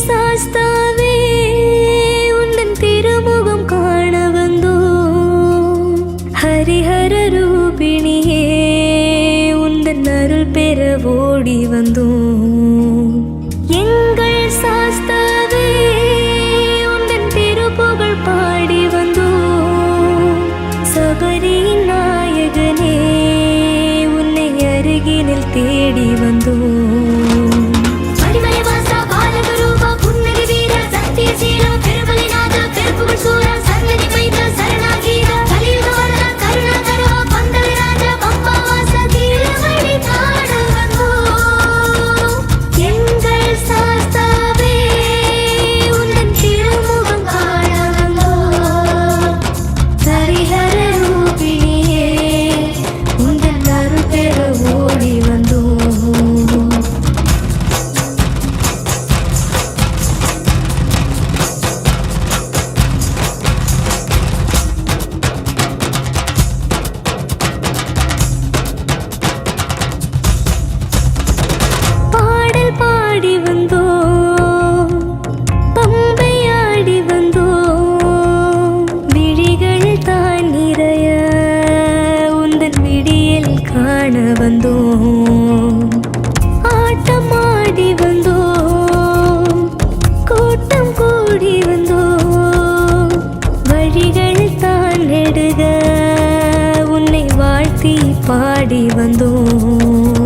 சாஸ்தாவே உந்தன் திருமுகம் காண வந்தோம் ஹரிஹர ரூபிணியே உந்தன் அருள் பெற ஓடி வந்தோம் எங்கள் சாஸ்தாவே உந்தன் திருப்புகழ் பாடி வந்தோம் சபரியின் நாயகனே உன்னை அருகினில் தேடி வந்தோம் வந்தோம். ஆட்டம் ஆடி வந்தோம். கூட்டம் கூடி வந்தோம். வழிகள் தான் நெடுக. உன்னை வாழ்த்தி பாடி வந்தோம்.